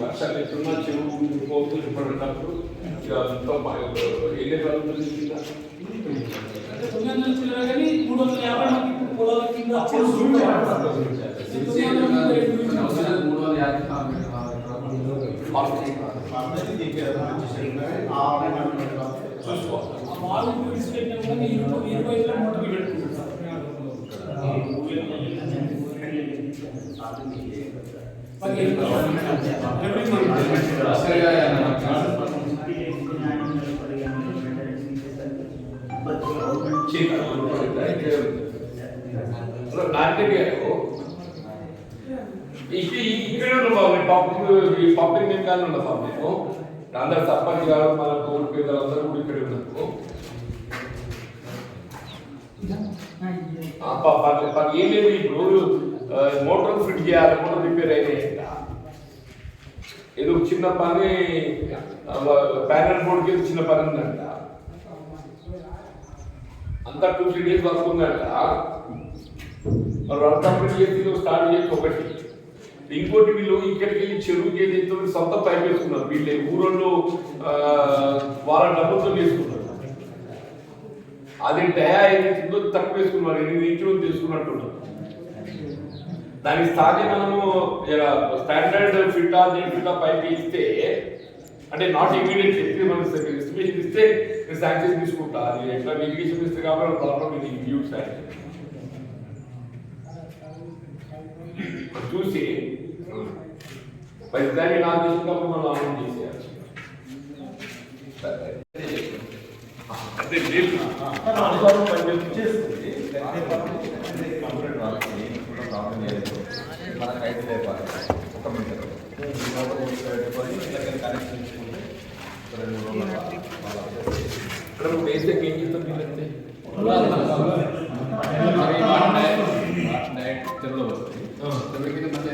వర్షాలు ఎట్లున్నా చెరువు పోతుంది పడినప్పుడు ఇక అంతా ఎన్ని ఉంటుంది కింద? అంటే ఇక్కడ ఉన్న పబ్లిక్ ఈ పబ్లిక్ నిర్ణయాలు ఉన్న బాబు అందరు సర్పంచ్ గారు మన కోర్టు అందరూ కూడా ఇక్కడ ఉన్నారు ఆ, ఏం లేదు ఇప్పుడు మోటార్ ఫిట్ చేయాలి మోటార్ రిపేర్ అయినాయి. ఏదో చిన్న పని ప్యానల్ బోర్డ్కి చిన్న పని ఉందంట. అంతా టూ త్రీ డేస్ వర్క్ ఉందంట. మరి వర్క్ కంప్లీట్ చేసి స్టార్ట్ చేసి ఒకటి. ఇంకోటి వీళ్ళు ఇక్కడికి వెళ్ళి చెరువు చేసి సొంత పైప్ వేసుకున్నారు. వీళ్ళే ఊరోళ్ళు వాళ్ళ డబ్బులతో చేసుకున్నారు. అది డయా ఏదైతుందో తక్కువ వేసుకున్నారు. ఎనిమిది ఇంచులు తీసుకున్నట్టున్నారు దానికి స్థాయి మనము స్టాండర్డ్ ఫిట్ ఆ ఫిట్ పైకి ఇస్తే అంటే నాట్ ఇమీడియట్ చెప్పి మనం ఎస్టిమేషన్ ఇస్తే నేను శాంక్షన్ తీసుకుంటా అది ఎట్లా ఇరిగేషన్ ఇస్తే కాబట్టి ప్రాబ్లం ఇది వ్యూ శాంక్షన్ చూసి ప్రతిదాన్ని నాకు తీసుకున్నప్పుడు మనం ఆలోచన చేసేయాలి. అదే లేదు. అనుభవం పనిచేస్తుంది ఇక్కడ నువ్వు వేస్తే ఏం చేస్తాం వీళ్ళంటే అదే మంచి చెరువు మంచి నీళ్ళ మంచి ఉన్నది అవునా మీరు కూడా సాయం చేసేది ఇది మంచి చేసింది. మంచి పెద్ద పైపు. ఇది పెద్ద లైటింగ్ అయితే తల్లి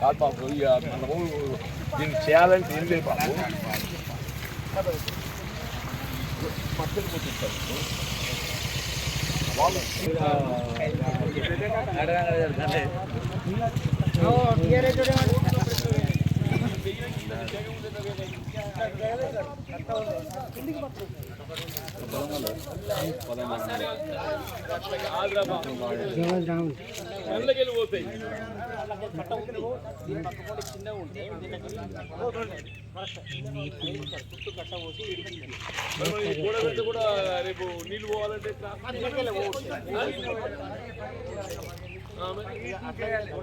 కాదు బాబు ఇక మనము దీన్ని చేయాలంటే ఏం లేదు బాబు మధ్యలో పోతుంటారు వెళ్ళిపోతాయి మరి ఈ గోడ పెడితే కూడా రేపు నీళ్ళు పోవాలంటే ఎట్లా రావచ్చు. అవి ఇంకా ఉన్నది కదా. అది మరికి వెళ్ళిపోతే.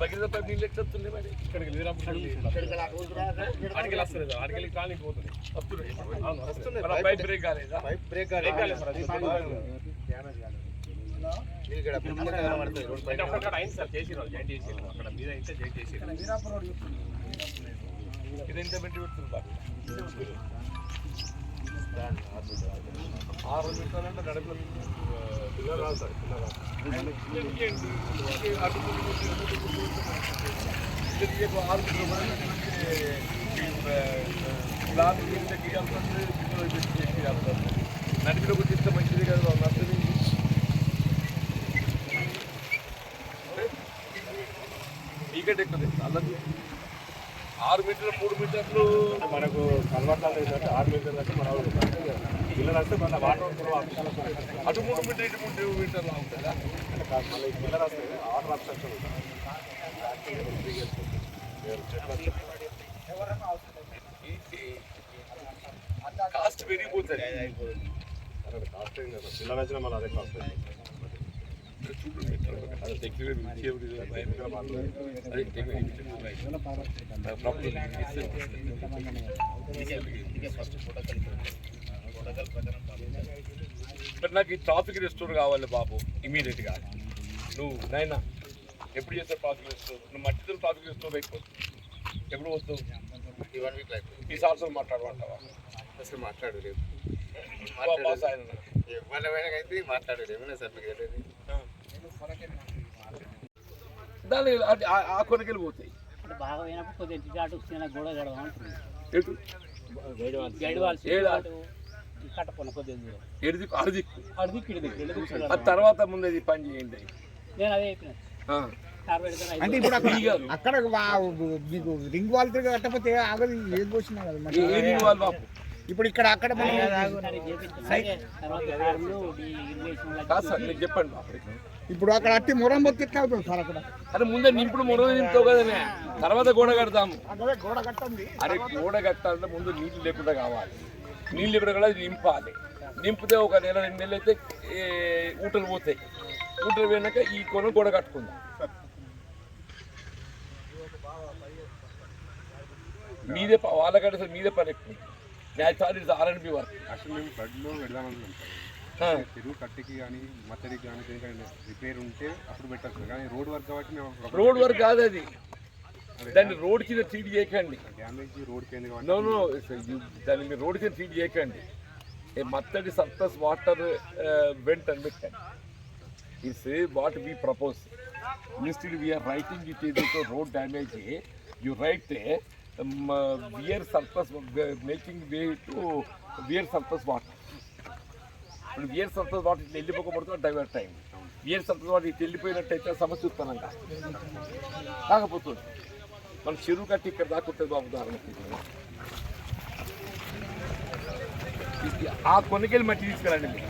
భగీరథ పైపు నీళ్ళు ఎట్లా మరి ఇక్కడికి ఆడికి వస్తలేదు కాలనీకి పోతుంది వస్తున్నాయి పైప్ బ్రేక్ కాలేదా పైప్ బ్రేక్ కాలేదు మరి అంటే ఒక్కక్కడ అయింది సార్ చేసిరు వాళ్ళు జాయింట్ చేసిరు అక్కడ మీద అయితే జాయింట్ చేసిరు ఇది ఎంత పెట్టి పెడుతుంది బాబు ఆరు మీటర్లంటే నడుపులో పిల్లలు రాదు సార్ పిల్లలు ఆరు గ్లాస్ కింద గీయాల్సింది పిల్లలు పెట్టి మీకంటే ఎక్కువ అల్లది ఆరు మీటర్లు మూడు మీటర్లు. మనకు కన్వర్టాలు ఏంటంటే ఆరు మీటర్ దాకా మన పిల్లలు వస్తే మన వాటర్ అటు మూడు మీటర్ ఇటు మూడు మీటర్లు ఉంటుందా? మళ్ళీ పిల్లలు వస్తే వాటర్ అబ్స్ట్రక్షన్ కాస్ట్ పెరిగిపోతుంది. కాస్ట్ ఏం కదా? పిల్లలు వచ్చినా మళ్ళీ అదే కాస్ట్. నాకు ఈ ట్రాఫిక్ రెస్టోర్ కావాలి బాబు ఇమీడియట్గా. నువ్వు నాయనా ఎప్పుడు చేస్తావు ట్రాఫిక్ రెస్టోర్ నువ్వు మట్టితో ట్రాఫిక్ రెస్టోర్ అయిపోతుంది ఎప్పుడు వస్తావు? ఈ వన్ వీక్ లైఫ్ ఈ మాట్లాడమంటావా? అసలు ఆయన ఎవరి అయితే మాట్లాడలేదు. ఏమైనా సార్ మీకు తెలియదు దాని అది ఆ- కొనకెళ్ళి పోతాయి బాగా పోయినప్పుడు కొద్దిగా అటు గోడ ఎడిది అడిదిక్కు. తర్వాత ముందు పని చేయండి నేను అదే చెప్పిన అంటే ఇప్పుడు అక్కడ మీకు రింగ్ వాల్ తిరిగి కట్టకపోతే ఆగదు పోసినా కదా ఏది ఇప్పుడు ఇక్కడ అక్కడ చెప్పండి బాబు ఇప్పుడు అక్కడ అట్టి మురమ్మత్ ఎట్లా అవుతుంది సార్ అక్కడ అరే ముందే నింపుడు మొర నింపుతావు కదనే తర్వాత గోడ కడతాము అదే గోడ కట్టండి అరే గోడ కట్టాలంటే ముందు నీళ్ళు లేకుండా కావాలి నీళ్ళు లేకుండా కూడా నింపాలి నింపితే ఒక నెల రెండు నెలలు అయితే ఊటలు పోతాయి ఊటలు పోయినాక ఈ కొన గోడ కట్టుకుందాం మీదే ప- వాళ్ళ కంటే అసలు మీదే పని ఎక్కువ న్యాచురల్ ఇట్స్ ఆర్ఎన్బి వర్క్ అసలు మేము బడ్లో. చెరువు కట్టకి కానీ మత్తడికి కానీ దేనికైనా రిపేర్ ఉంటే అప్పుడు పెట్టచ్చు. కానీ రోడ్ వర్క్ కాబట్టి మేము రోడ్ వర్క్ కాదు అది. దాన్ని రోడ్ కింద ట్రీట్ చేయకండి. డ్యామేజ్ రోడ్కి అయింది కాబట్టి నో నో దాన్ని మీరు రోడ్ కింద ట్రీట్ చేయకండి. ఏ మత్తడి సర్ఫస్ వాటర్ వెంట్ అని పెట్టండి. It's what we propose instead we're writing it is road damage you write wear surface making way to wear surface water ఇప్పుడు వియర్ సర్ఫస్ వాటర్ ఇట్లా వెళ్ళిపోకపోతే divert time wear surface water ఇట్లా వెళ్ళిపోయినట్టయితే సమస్య ఉత్పన్నంగా. కాకపోతుంది మన చెరువు కట్టి ఇక్కడ దాకా ఉంటుంది బాబు ఉదాహరణకి ఇది- ఆ కొనకెళ్ళి మట్టి తీసుకురండి. మీరు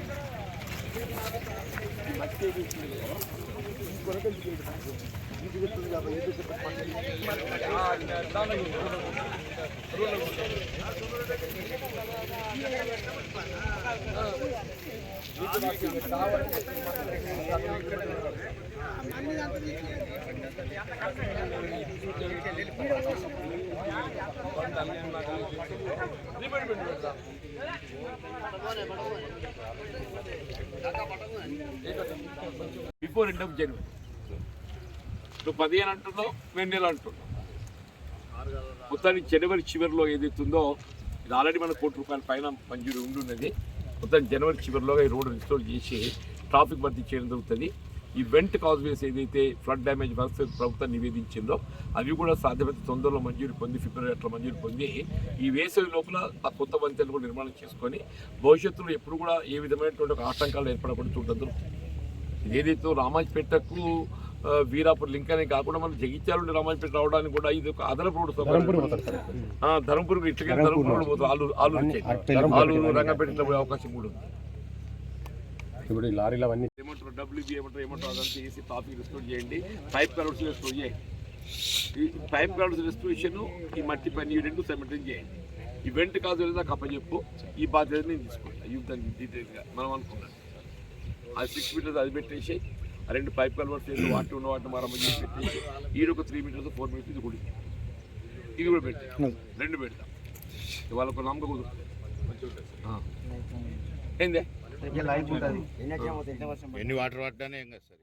ఈ మట్టి ఏది ఉంటుంది కదా, ఈ కొనకెళ్ళి తీసుకెళ్ళి. ఇది వస్తుంది కాబట్టి ఏదో ఒక మట్టి. ఆ, దానిలో ఈ రోడ్డు ఉంది. రోడ్డు ఉంది. ఆ, మీకు నాకు ఇది కావాలంటే ఇక్కడ బిఫోర్ ఎండ్ ఆఫ్ జనవరి నువ్వు పదిహేను అంటున్నావు వెన్నెల అంటున్నావు. మొత్తానికి జనవరి చివరిలో ఏదైతుందో ఇది ఆల్రెడీ మన కోటి రూపాయల పైన మంజూరు ఉండున్నది. మొత్తం జనవరి చివరిలోగా ఈ రోడ్డు రిస్టోర్ చేసి ట్రాఫిక్ భర్తీ చేయడం జరుగుతుంది. ఈ వెంట్ కాజ్వేస్ ఏదైతే ఫ్లడ్ డ్యామేజ్ వర్క్స్ ప్రభుత్వం నివేదించిందో అవి కూడా సాధ్యమైతే తొందరలో మంజూరు పొంది ఫిబ్రవరి అట్లా మంజూరు పొంది ఈ వేసవి లోపల ఆ కొత్త వంతెనలు కూడా నిర్మాణం చేసుకొని భవిష్యత్తులో ఎప్పుడు కూడా ఏ విధమైనటువంటి ఒక ఆటంకాలు ఏర్పడకుండా చూడడం జరుగుతుంది ఏదైతే రామాజ్పేటకు వీరాపూర్ లింక్ అనే కాకుండా మనం జగిత్యాల నుండి రామాజపేట రావడానికి కూడా ఇది ఒక అదనపు రోడ్డు ధర్మపురం ఇట్లకే ధర్మపురం పోతుంది ఆలూరు ఆలూరు ఆలూరు రంగపేట ఇట్లా పోయే అవకాశం కూడా ఉంది. ఇప్పుడు ఈ లారీలు అవన్నీ ఏమంటారు? డబ్ల్యూబీ ఏమంటారు? ఏమంటారు? అదంతా చేసి టాపిక్ రిస్టోర్ చేయండి. పైప్ కలర్స్ రిస్టోర్ చేయండి ఈ పైప్ కలర్స్ రిస్టోరేషన్ ఈ మట్టి పని ఈ రెండు సెమెంటరీ చేయండి. ఈ వెంట కాదు లేదా కప్పచెప్పు ఈ బాధ్యత నేను తీసుకుంటా ఇవి దాన్ని డీటెయిల్గా మనం అనుకున్నాం. ఆ సిక్స్ మీటర్స్ అది పెట్టేసి రెండు పైప్ కలర్స్ చేసి వాటి ఉన్న వాటిని మరమ్మతు చేసి పెట్టేసి ఈ ఒక త్రీ మీటర్స్ ఫోర్ మీటర్స్ ఇది కూడా ఇది కూడా పెట్టాం రెండు పెడతాం. ఇవాళ ఒక నమ్మకం కుదురుతుంది మంచిగా ఉంటుంది. ఆ. ఏందే ఎన్ని వాటర్ పడ్డానే ఏం కదా సార్